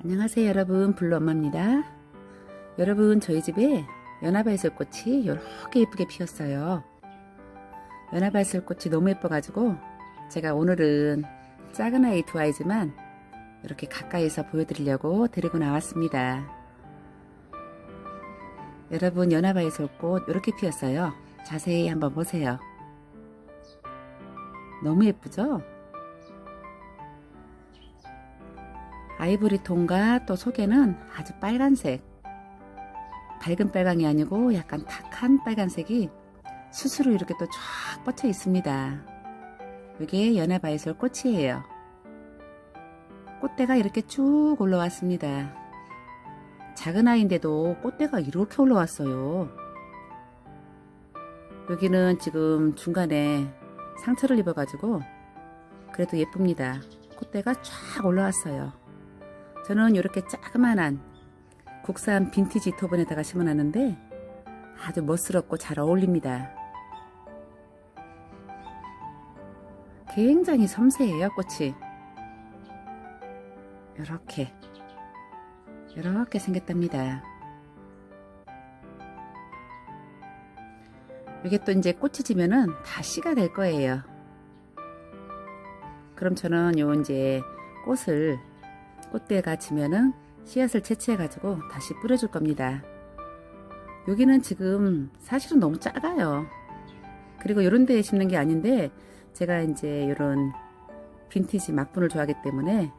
안녕하세요 여러분. 블루엄마입니다. 여러분 저희 집에 연화발설꽃이 이렇게 예쁘게 피었어요. 연화발설꽃이 너무 예뻐가지고 제가 오늘은 작은 아이 두 아이지만 이렇게 가까이서 보여드리려고 데리고 나왔습니다. 여러분 연화발설꽃 이렇게 피었어요. 자세히 한번 보세요. 너무 예쁘죠? 아이보리 톤과 또 속에는 아주 빨간색 밝은 빨강이 아니고 약간 탁한 빨간색이 스스로 이렇게 또 쫙 뻗쳐 있습니다. 이게 연화바이솔 꽃이에요. 꽃대가 이렇게 쭉 올라왔습니다. 작은 아이인데도 꽃대가 이렇게 올라왔어요. 여기는 지금 중간에 상처를 입어가지고 그래도 예쁩니다. 꽃대가 쫙 올라왔어요. 저는 이렇게 자그만한 국산 빈티지 토분에다가 심어놨는데 아주 멋스럽고 잘 어울립니다. 굉장히 섬세해요 꽃이 이렇게 이렇게 생겼답니다. 이게 또 이제 꽃이 지면은 다 씨가 될 거예요. 그럼 저는 요 이제 꽃을 꽃대가 지면은 씨앗을 채취해 가지고 다시 뿌려줄 겁니다. 여기는 지금 사실은 너무 작아요. 그리고 이런 데에 심는 게 아닌데 제가 이제 이런 빈티지 막분을 좋아하기 때문에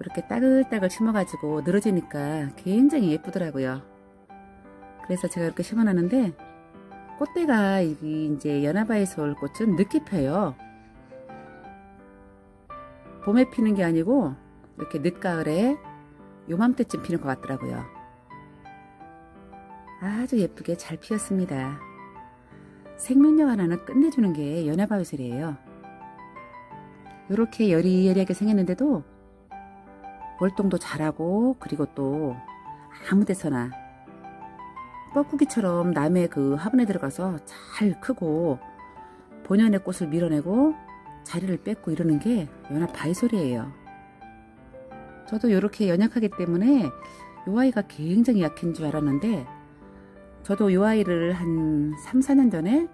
이렇게 따글따글 심어가지고 늘어지니까 굉장히 예쁘더라고요. 그래서 제가 이렇게 심어놨는데 꽃대가 이제 연화바이솔 꽃은 늦게 펴요. 봄에 피는 게 아니고 이렇게 늦가을에 요맘때쯤 피는 것 같더라고요. 아주 예쁘게 잘 피었습니다. 생명력 하나는 끝내주는 게 연화바이솔이에요. 이렇게 여리여리하게 생겼는데도 월동도 잘하고 그리고 또 아무 데서나 뻐꾸기처럼 남의 그 화분에 들어가서 잘 크고 본연의 꽃을 밀어내고 자리를 뺏고 이러는 게 연화바이솔이에요. 저도 이렇게 연약하기 때문에 요 아이가 굉장히 약한 줄 알았는데 저도 요 아이를 한 3, 4년 전에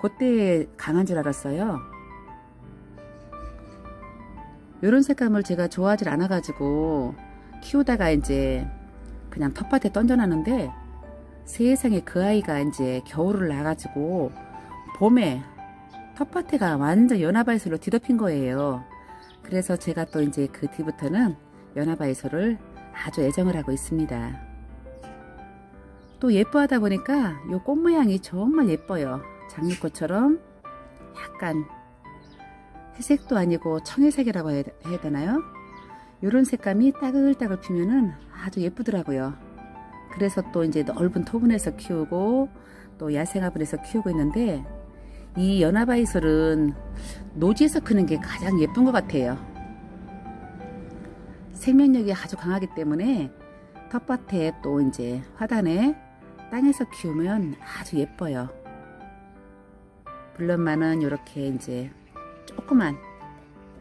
그때 강한 줄 알았어요. 요런 색감을 제가 좋아하질 않아 가지고 키우다가 이제 그냥 텃밭에 던져놨는데 세상에 그 아이가 이제 겨울을 나가지고 봄에 텃밭에가 완전 연화발솔로 뒤덮인 거예요. 그래서 제가 또 이제 그 뒤부터는 연화바이솔을 아주 애정을 하고 있습니다. 또 예뻐하다 보니까 이 꽃 모양이 정말 예뻐요. 장미꽃처럼 약간 회색도 아니고 청회색이라고 해야 되나요? 이런 색감이 따글따글 피면은 아주 예쁘더라고요. 그래서 또 이제 넓은 토분에서 키우고 또 야생화분에서 키우고 있는데 이 연화바이솔은 노지에서 크는 게 가장 예쁜 것 같아요. 생명력이 아주 강하기 때문에 텃밭에 또 이제 화단에 땅에서 키우면 아주 예뻐요. 블럼만은 이렇게 이제 조그만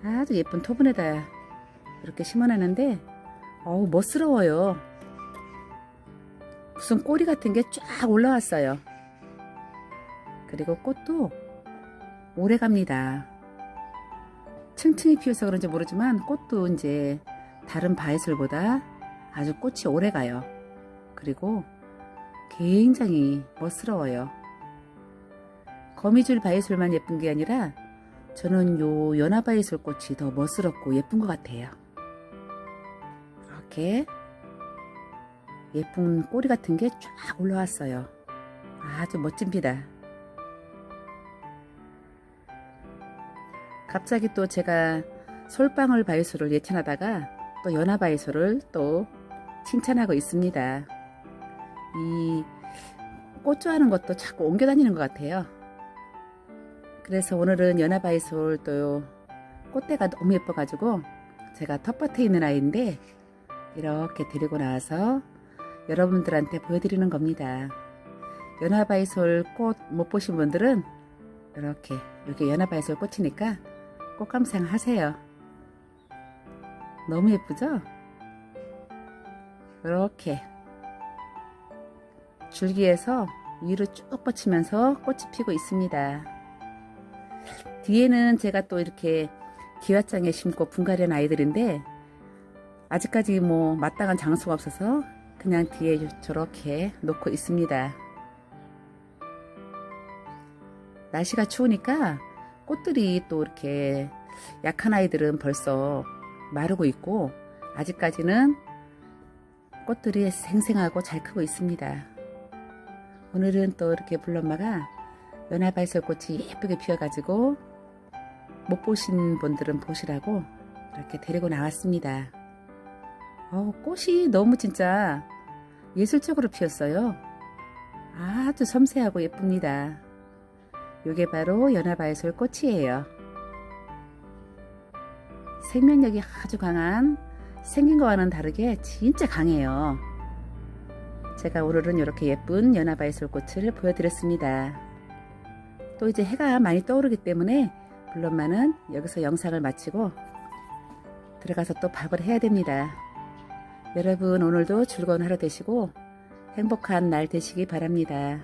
아주 예쁜 토분에다 이렇게 심어놨는데 어우 멋스러워요. 무슨 꼬리 같은 게 쫙 올라왔어요. 그리고 꽃도 오래 갑니다. 층층이 피어서 그런지 모르지만 꽃도 이제 다른 바이솔보다 아주 꽃이 오래 가요. 그리고 굉장히 멋스러워요. 거미줄 바이솔만 예쁜 게 아니라 저는 요 연화 바이솔 꽃이 더 멋스럽고 예쁜 것 같아요. 이렇게 예쁜 꼬리 같은 게 쫙 올라왔어요. 아주 멋집니다. 갑자기 또 제가 솔방울 바이솔을 예찬하다가 또 연화바이솔을 또 칭찬하고 있습니다. 이 꽃 좋아하는 것도 자꾸 옮겨 다니는 것 같아요. 그래서 오늘은 연화바이솔 또 꽃대가 너무 예뻐가지고 제가 텃밭에 있는 아이인데 이렇게 데리고 나와서 여러분들한테 보여드리는 겁니다. 연화바이솔 꽃 못 보신 분들은 이렇게 여기 연화바이솔 꽃이니까 꽃 감상 하세요. 너무 예쁘죠? 이렇게 줄기에서 위로 쭉 뻗치면서 꽃이 피고 있습니다. 뒤에는 제가 또 이렇게 기와장에 심고 분갈이한 아이들인데 아직까지 뭐 마땅한 장소가 없어서 그냥 뒤에 저렇게 놓고 있습니다. 날씨가 추우니까 꽃들이 또 이렇게 약한 아이들은 벌써 마르고 있고 아직까지는 꽃들이 생생하고 잘 크고 있습니다. 오늘은 또 이렇게 불엄마가 연화발설꽃이 예쁘게 피어가지고 못 보신 분들은 보시라고 이렇게 데리고 나왔습니다. 어, 꽃이 너무 진짜 예술적으로 피었어요. 아주 섬세하고 예쁩니다. 이게 바로 연화발설 꽃이에요. 생명력이 아주 강한 생긴 거와는 다르게 진짜 강해요. 제가 오늘은 이렇게 예쁜 연화발설 꽃을 보여드렸습니다. 또 이제 해가 많이 떠오르기 때문에 물론만은 여기서 영상을 마치고 들어가서 또 밥을 해야 됩니다. 여러분 오늘도 즐거운 하루 되시고 행복한 날 되시기 바랍니다.